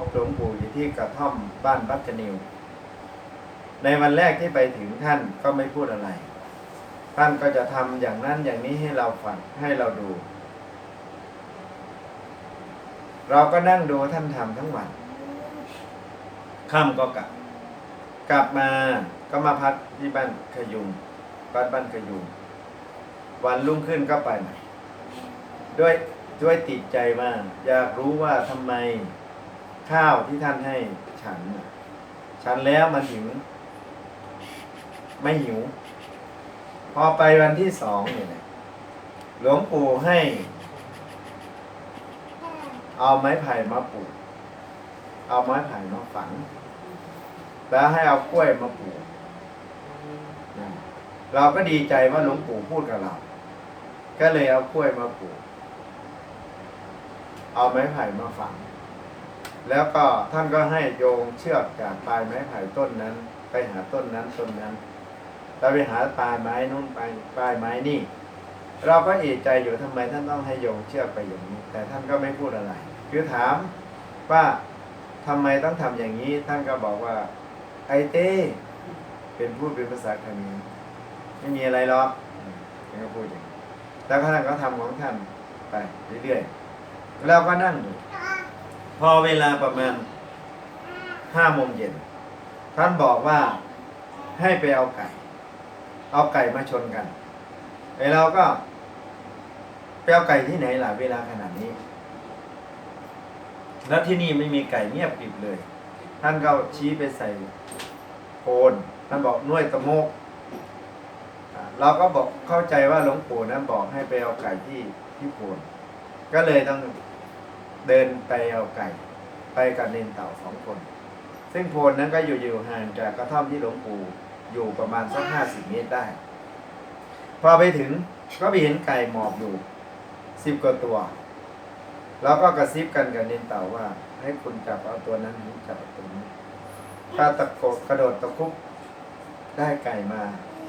บหลวงปู่อยู่ที่กระท่อมบ้านบักกะนิว ในวันแรกที่ไปถึงท่านก็ไม่พูดอะไร ท่านก็จะทำอย่างนั้นอย่างนี้ให้เราฟังให้เราดู เราก็นั่งดูท่านทำทั้งวันค่ำก็กลับ กลับมาก็มาพักที่บ้านขยุงบ้านบ้านขยุงวันรุ่งขึ้นก็ไปใหม่ด้วยด้วยติดใจมาก อยากรู้ว่าทำไม ข้าวที่ท่านให้ฉันน่ะฉันแล้วมันถึง ไม่หิว พอไปวันที่สองเนี่ยนะหลวงปู่ให้ เอาไม้ไผ่มาปลูก เอาไม้ไผ่มาฝัง แล้วให้เอากล้วยมาปลูกนะเราก็ดีใจว่าหลวงปู่พูดกับเรา ก็เลยเอากล้วยมาปลูก เอาไม้ไผ่มาฝัง แล้วก็ท่านก็ให้โยงเชือกจากปลายไม้ไผ่ต้นนั้น ไปหาต้นนั้นต้นนั้นเราไปหาปลายไม้นู้นไปปลายไม้นี่ เราก็เอะใจอยู่ทำไมท่านต้องให้โยงเชือกไปอย่างนี้ แต่ท่านก็ไม่พูดอะไร คือถามว่าทำไมต้องทำอย่างนี้ ท่านก็บอกว่า ไอเต้เป็นพูดเป็นภาษาเขมรไม่มีอะไรหรอกท่านก็พูดอย่างนี้แล้วท่านก็ทำของท่านไปเรื่อยๆแล้วก็นั่งอยู่ พอเวลาประมาณห้าโมงเย็นท่านบอกว่าให้ไปเอาไก่ เอาไก่มาชนกันไอเราก็ไปเอาไก่ที่ไหนล่ะ เวลาขนาดนี้ แล้วที่นี่ไม่มีไก่เงียบกริบเลย ท่านก็ชี้ไปใส่โคนท่านบอกน้วยตะโมกเราก็บอกเข้าใจว่าหลวงปู่นั้นบอกให้ไปเอาไก่ที่ที่โคนก็เลยต้อง เดินไปเอาไก่ ไปกับเนนเต่าสองคน ซึ่งโพนนั้นก็อยู่อยู่ห่างจากกระท่อมที่หลวงปู่อยู่ประมาณสักห้าสิบเมตรได้ พอไปถึงก็ไปเห็นไก่หมอบอยู่สิบกว่าตัว แล้วก็กระซิบกันกับเนนเต่าว่า ให้คุณจับเอาตัวนั้นนี้จับเอาตัวนี้ถ้าตะโกกระโดดตะคุบได้ไก่มา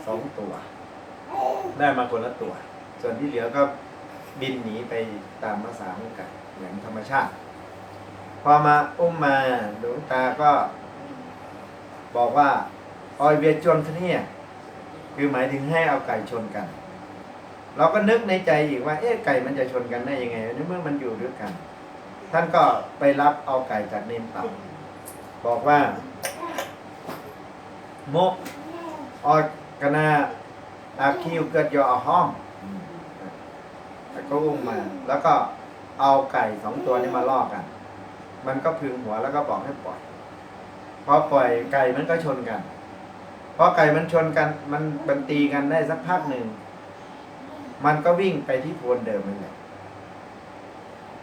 สองตัว ได้มาคนละตัว ส่วนที่เหลือก็ บินหนีไปตามภาษาของไก่อย่างธรรมชาติ พอมาอุ้มมาหลวงตาก็บอกว่าออยเวียจนทเนี่ยคือหมายถึงให้เอาไก่ชนกัน เราก็นึกในใจอีกว่า เอ๊ะไก่มันจะชนกันได้ยังไงในเมื่อมันอยู่ด้วยกัน ท่านก็ไปรับเอาไก่จากเนนเต่าบอกว่า โมออกนาอาคิวเกิดยอห้อม แล้วก็อุ้มมาแล้วก็เอาไก่สองตัวนี้มาล่อกัน มันก็พึงหัวแล้วก็บอกให้ปล่อยพอปล่อยไก่มันก็ชนกันพอไก่มันชนกันมันบันตีกันได้สักพักหนึ่งมันก็วิ่งไปที่โพนเดิมนั่นแหละ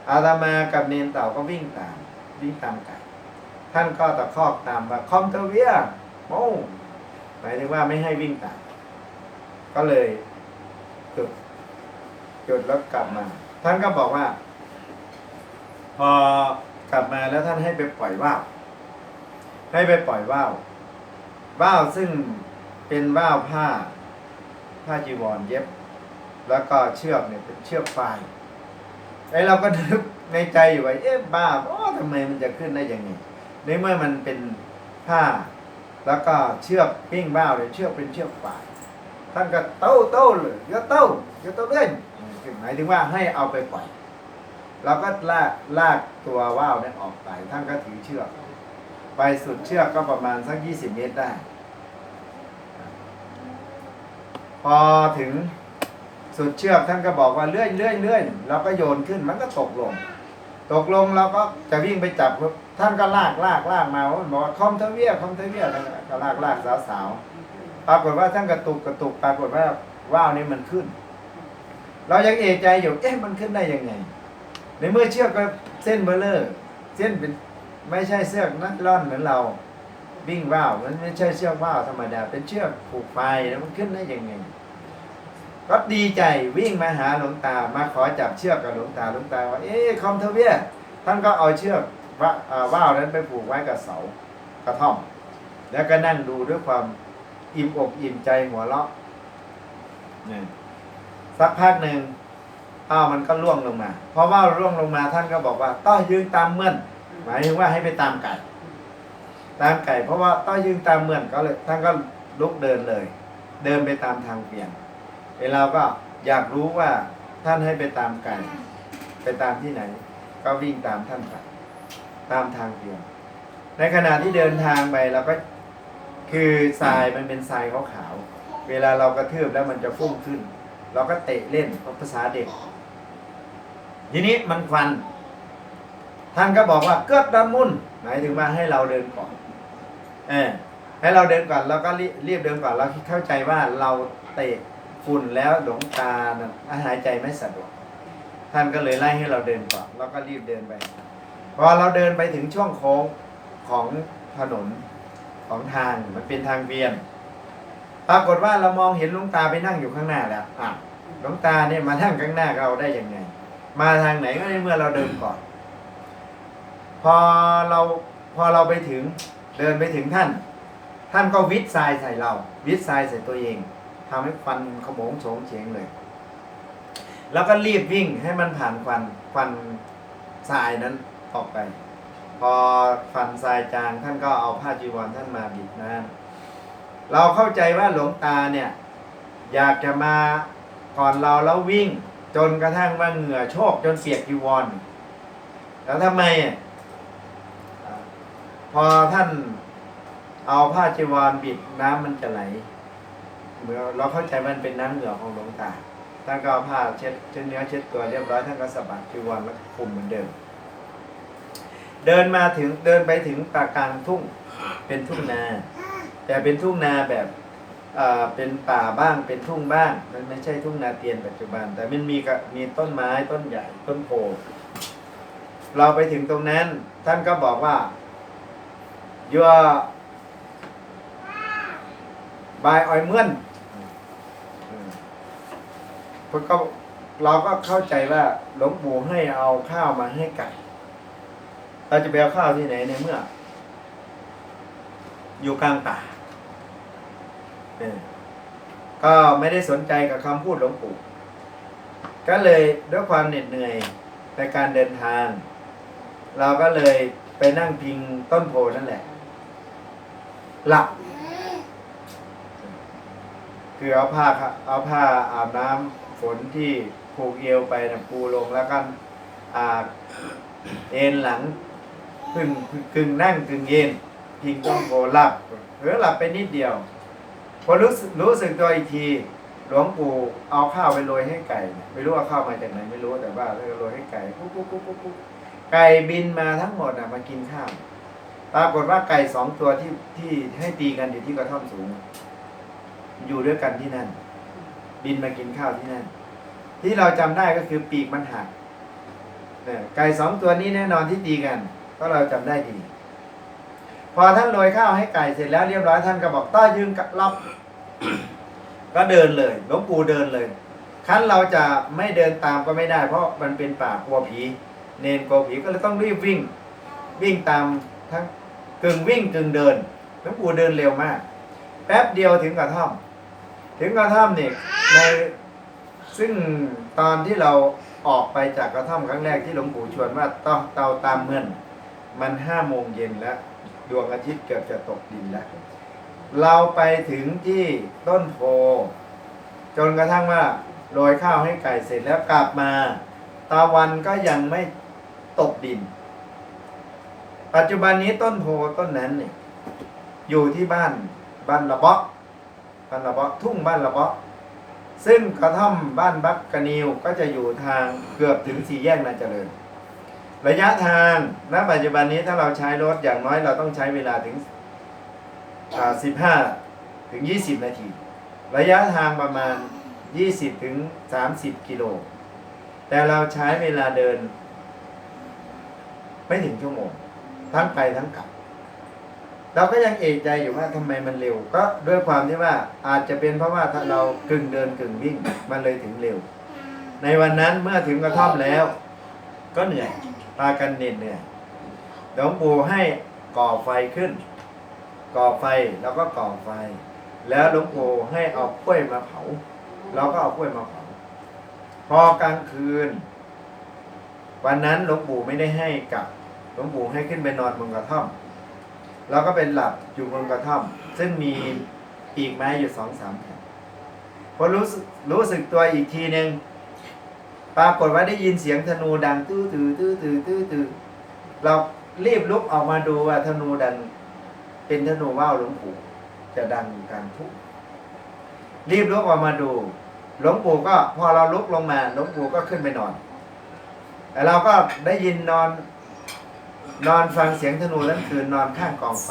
อาตมากับเนนเต่าก็วิ่งตามวิ่งตามไก่ท่านก็ตะคอกตามว่าคอมเทเวียโมหมายถึงว่าไม่ให้วิ่งตามก็เลยจุด จุดแล้วกลับมา ท่านก็บอกว่า พอกลับมาแล้วท่านให้ไปปล่อยว่าวให้ไปปล่อยว่าวว่าวซึ่งเป็นว่าวผ้า ผ้าจีวรเย็บ แล้วก็เชือกเนี่ยเป็นเชือกฟางไอ้เราก็นึกในใจอยู่ว่าเอ๊ะบ้าโอ้ทำไมมันจะขึ้นได้ยังไงในเมื่อมันเป็นผ้า แล้วก็เชือกปิ้งว่าวเลยเชือกเป็นเชือกฟาง ท่านก็เต้าเต้าเลยเยอะเต้าเยอะเต้าเล่อนหมายถึงว่าให้เอาไปปล่อยเราก็ลากลากตัวว่าวนี่ยออกไป ท่านก็ถือเชือก ไปสุดเชือกก็ประมาณสักยี่สิบเมตรได้ พอถึงสุดเชือกท่านก็บอกว่าเลื่อยเลื่อยเลื่อยเราก็โยนขึ้นมันก็ตกลง ตกลงเราก็จะวิ่งไปจับท่านก็ลากลากลากมาว่าบอกว่าคอมเทเวียคอมเทเวียก็ลากลากสาวสาว ปรากฏว่าท่านกระตุกกระตุกปรากฏว่าว่าวนี้มันขึ้น เรายังเอะใจอยู่เอ๊ะมันขึ้นได้ยังไง ในเมื่อเชือกก็เส้นเบลเลอร์เส้นเป็นไม่ใช่เชือกนักล่อนเหมือนเราวิ่งว่าวมันไม่ใช่เชือกว่าวธรรมดา เป็นเชือกผูกไฟแล้วมันขึ้นได้ยังไงก็ดีใจวิ่งมาหาหลวงตามาขอจับเชือกกับหลวงตาหลวงตาว่าเอ๊ะคอมเทเวียท่านก็เอาเชือกว่าอ่าว่าวนั้นไปผูกไว้กับเสากระท่อม แล้วก็นั่งดูด้วยความ อิ่มอกอิ่มใจหัวเราะเนี่ยสักพักหนึ่งอ้าวมันก็ล่วงลงมาพอว่าวร่วงลงมาท่านก็บอกว่า ต้องยืนตามเมื่อน หมายถึงว่าให้ไปตามไก่ ตามไก่ เพราะว่าต้อยยืนตามเหมือนก็เลยท่านก็ลุกเดินเลย เดินไปตามทางเปลี่ยนเอเราก็อยากรู้ว่าท่านให้ไปตามไก่ไปตามที่ไหน ก็วิ่งตามท่านไปตามทางเปลี่ยนในขณะที่เดินทางไปเราก็ คือทรายมันเป็นทรายขาวๆเวลาเรากระทืบแล้วมันจะฟุ้งขึ้น เราก็เตะเล่นภาษาเด็ก ทีนี้มันควัน ท่านก็บอกว่าเกิดดำมุนหมายถึงว่าให้เราเดินก่อนเออให้เราเดินก่อนเราก็รีบรีบเดินก่อนเราเข้าใจว่าเราเตะฝุ่นแล้วหลงตาน่ะหายใจไม่สะดวก ท่านก็เลยไล่ให้เราเดินก่อนแล้วก็รีบเดินไปพอเราเดินไปถึงช่วงโค้งของถนน ของทางมันเป็นทางเวียน ปรากฏว่าเรามองเห็นหลวงตาไปนั่งอยู่ข้างหน้าแล้วอะหลวงตาเนี่ยมานั่งข้างหน้าเราได้ยังไง มาทางไหนก็ในเมื่อเราเดินก่อน พอเราพอเราไปถึงเดินไปถึงท่าน ท่านก็วิดทรายใส่เรา วิดทรายใส่ตัวเองทำให้ควันขโมงโฉงเฉงเลย แล้วก็รีบวิ่งให้มันผ่านควันควันทรายนั้นออกไป พอควันทรายจางท่านก็เอาผ้าจีวรท่านมาบิดน้ำเราเข้าใจว่าหลวงตาเนี่ย อยากจะมาก่อนเราแล้ววิ่ง จนกระทั่งว่าเหงื่อโชกจนเปียกจีวร แล้วทำไม พอท่านเอาผ้าจีวรบิดน้ำมันจะไหลเราเข้าใจมันเป็นน้ำเหงื่อของหลวงตาท่านก็เอาผ้าเช็ดเช็ดเนื้อเช็ดตัวเรียบร้อยท่านก็สะบัดจีวรแล้วคุมเหมือนเดิม เดินมาถึงเดินไปถึงปากกลางทุ่ง เป็นทุ่งนา แต่เป็นทุ่งนาแบบเอ่อเป็นป่าบ้างเป็นทุ่งบ้าง มันไม่ใช่ทุ่งนาเตียนปัจจุบัน แต่มันมีกมีต้นไม้ต้นใหญ่ต้นโพเราไปถึงตรงนั้น ท่านก็บอกว่า your by oil เมื่อนพวกก็เราก็เข้าใจว่าหลวงปู่ให้เอาข้าวมาให้ไก่ เราจะไปเอาข้าวที่ไหนในเมื่อ อยู่กลางป่าก็ไม่ได้สนใจกับคำพูดหลวงปู่ก็เลยด้วยความเหน็ดเหนื่อยในการเดินทาง เราก็เลยไปนั่งพิงต้นโพนั่นแหละ หลับ คือเอาผ้าเอาผ้าอาบน้ำฝนที่ผูกเอวไปนะปูลงแล้วก็อ่าเอ็นหลัง พึ่งกึ่งนั่งกึ่งย็นพิงต้นโพหลับเผลอหลับไปนิดเดียว พอรู้รู้สึกตัวอีกที หลวงปู่เอาข้าวไปโรยให้ไก่ ไม่รู้ว่าข้าวมาจากไหนไม่รู้แต่ว่าแล้วก็โรยให้ไก่ปุ๊บปุ๊บปุ๊บปุ๊บปุ๊บไก่บินมาทั้งหมดอะมากินข้าวปรากฏว่าไก่สองตัวที่ที่ให้ตีกันอยู่ที่กระท่อมสูง อยู่ด้วยกันที่นั่น บินมากินข้าวที่นั่น ที่เราจำได้ก็คือปีกมันหักไก่สองตัวนี้แน่นอนที่ตีกัน ราะเราจำได้ดี พอท่านโรยข้าวให้ไก่เสร็จแล้วเรียบร้อยท่านก็บอกต้อยืนกับรับก็เดินเลยหลวงปู่เดินเลยขั้นเราจะไม่เดินตามก็ไม่ได้ เพราะมันเป็นป่ากลัวผี เนนกลัวผีก็เลยต้องรีบวิ่ง วิ่งตามทั้งกึ่งวิ่งกึ่งเดินหลวงปู่เดินเร็วมาก แป๊บเดียวถึงกระท่อม ถึงกระท่อมนี่ในซึ่งตอนที่เราออกไปจากกระท่อมครั้งแรกที่หลวงปู่ชวนว่าต้องเตาตามเมือน มันห้าโมงเย็นแล้ว ดวงอาทิตย์เกือบจะตกดินแล้ว เราไปถึงที่ต้นโพจนกระทั่งว่าโรยข้าวให้ไก่เสร็จแล้วกลับมา ตะวันก็ยังไม่ตกดิน ปัจจุบันนี้ต้นโพต้นนั้นเนี่ยอยู่ที่บ้านบ้านระเบาะบ้านระเบาะทุ่งบ้านระเบาะซึ่งกระท่อมบ้านบักกะนิวก็จะอยู่ทางเกือบถึงสี่แยกนาเจริญ ระยะทางณปัจจุบันนี้ถ้าเราใช้รถอย่างน้อยเราต้องใช้เวลาถึงสิบห้าถึงยี่สิบนาที ระยะทางประมาณยี่สิบถึงสามสิบกิโล แต่เราใช้เวลาเดิน ไม่ถึงชั่วโมง ทั้งไปทั้งกลับ เราก็ยังเอกใจอยู่ว่าทำไมมันเร็ว ก็ด้วยความที่ว่าอาจจะเป็นเพราะว่าถ้าเรากึ่งเดินกึ่งวิ่งมันเลยถึงเร็ว ในวันนั้นเมื่อถึงกระท่อมแล้ว ก็เหนื่อยากันเหน็ดเหนื่อยหลวงปู่ให้ก่อไฟขึ้น ก่อไฟแล้วก็ก่อไฟ แล้วหลวงปู่ให้เอากล้วยมาเผาเราก็เอากล้วยมาเผาพอกลางคืน วันนั้นหลวงปู่ไม่ได้ให้กลับหลวงปู่ให้ขึ้นไปนอนบนกระท่อมแล้วก็เป็นหลับอยู่บนกระท่อม ซึ่งมีปีกไม้อยู่สองสามแผ่นพอรู้รู้สึกตัวอีกทีหนึ่ง ปรากฏว่าได้ยินเสียงธนูดังตื้อตื้อตื้อตื้อตื้อตื้อเรารีบลุกออกมาดูว่าธนูดังเป็นธนูว่าวหลวงปู่จะดังกันทุกรีบลุกออกมาดู หลวงปู่ก็พอเราลุกลงมา หลวงปู่ก็ขึ้นไปนอนแต่เราก็ได้ยินนอน นอนฟังเสียงธนูนั้นคืนนอนข้างกองไฟ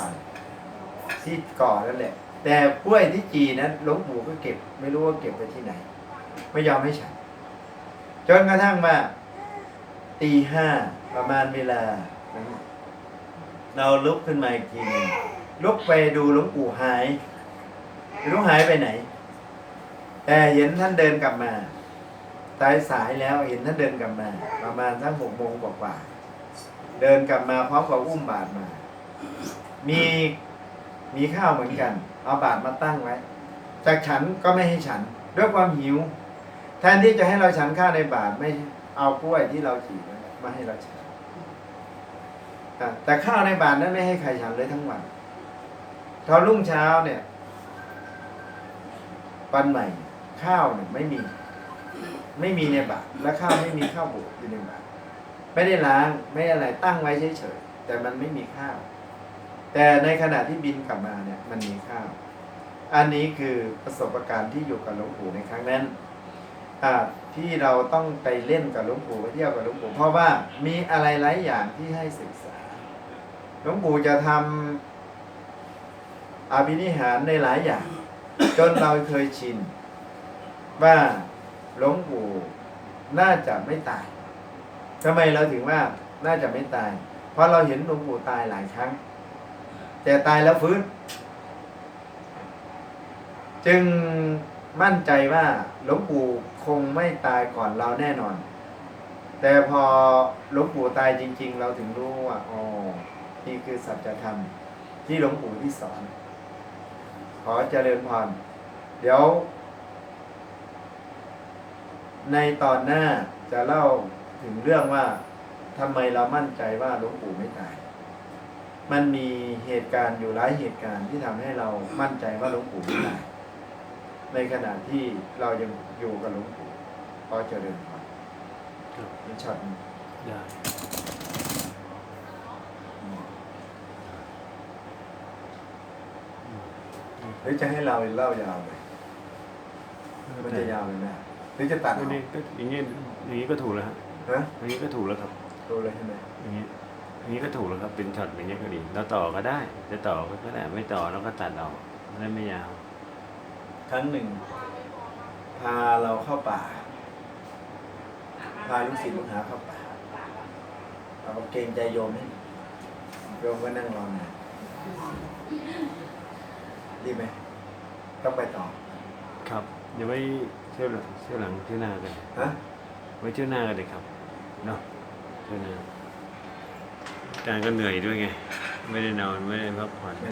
ที่ก่อนั่นแหละ แต่กล้วยที่จีนั้นหลวงปู่ก็เก็บ ไม่รู้ว่าเก็บไปที่ไหน ไม่ยอมให้ฉัน จนกระทั่งว่าตีห้าประมาณเวลา เราลุกขึ้นมาอีกทีหนึงลุกไปดูหลวงปู่หายไม่รู้หายไปไหน แต่เห็นท่านเดินกลับมาตายสายแล้วเห็นท่านเดินกลับมา ประมาณสักหกโมงกว่าๆเดินกลับมาพร้อมกับอุ้มบาตรมา มีมีข้าวเหมือนกัน เอาบาตรมาตั้งไว้จากฉันก็ไม่ให้ฉัน ด้วยความหิว แทนที่จะให้เราฉันข้าวในบาตรไม่เอากล้วยที่เราฉีกนั่มาให้เราฉันแต่ข้าวในบาตรนั้นไม่ให้ใครฉันเลยทั้งวันพอรุ่งเช้าเนี่ยวันใหม่ ข้าวเนี่ยไม่มี ไม่มีในบาตรและข้าวไม่มีข้าวบุอยู่ในบาตรไม่ได้ล้างไม่อะไรตั้งไว้เฉยๆแต่มันไม่มีข้าว แต่ในขณะที่บินกลับมาเนี่ย มันมีข้าว อันนี้คือประสบการณ์ที่อยู่กับหลวงปู่ในครั้งนั้น ที่เราต้องไปเล่นกับหลวงปู่ไปเที่ยวกับหลวงปู่เพราะว่ามีอะไรหลายอย่างที่ให้ศึกษาหลวงปู่จะทำอภินิหารในหลายอย่าง จนเราเคยชิน ว่าหลวงปู่น่าจะไม่ตายทำไมเราถึงว่าน่าจะไม่ตาย เพราะเราเห็นหลวงปู่ตายหลายครั้ง แต่ตายแล้วฟื้น จึงมั่นใจว่าหลวงปู่ คงไม่ตายก่อนเราแน่นอน แต่พอหลวงปู่ตายจริง ๆ เราถึงรู้ว่าอ๋อนี่คือสัจธรรมที่หลวงปู่ที่สอน ขอเจริญพรเดี๋ยว ในตอนหน้าจะเล่าถึงเรื่องว่าทำไมเรามั่นใจว่าหลวงปู่ไม่ตาย มันมีเหตุการณ์อยู่หลายเหตุการณ์ที่ทำให้เรามั่นใจว่าหลวงปู่ไม่ตาย ในขณะที่เรายัง อยู่กับหลวงปู่ขอเจริญพรครับเป็นช็อตหนึ่งได้หรือจะให้เราเล่ายาวเลยมันจะยาวเลยนะหรือจะตัดอันอนี้อกก็อย่างนี้อย่างนี้ก็ถูกแล้วครับฮะอย่างนี้ก็ถูกแล้วครับดูเลยใช่ไหมอย่างนี้อย่างนี้ก็ถูกแล้วครับเป็นช็อตอย่างนี้ก็ดีเราต่อก็ได้ จะต่อก็ได้ไม่ต่อเราก็ตัดออกได้ไม่ยาว ครั้งหนึ่ง พาเราเข้าป่า พาลูกศิษย์ลูกหาเข้าป่าเราก็เกรงใจโยมให้โยมก็นั่งรอนานดีไหมต้องไปต่อ ครับ เดี๋ยวไว้เที่ยวหลังเที่ยวหลังเที่ยวหน้ากันฮะไว้เที่ยวหน้ากันเลยครับเนาะเที่ยวหน้าอาจารย์ก็เหนื่อยด้วยไง ไม่ได้นอนไม่ได้พักผ่อน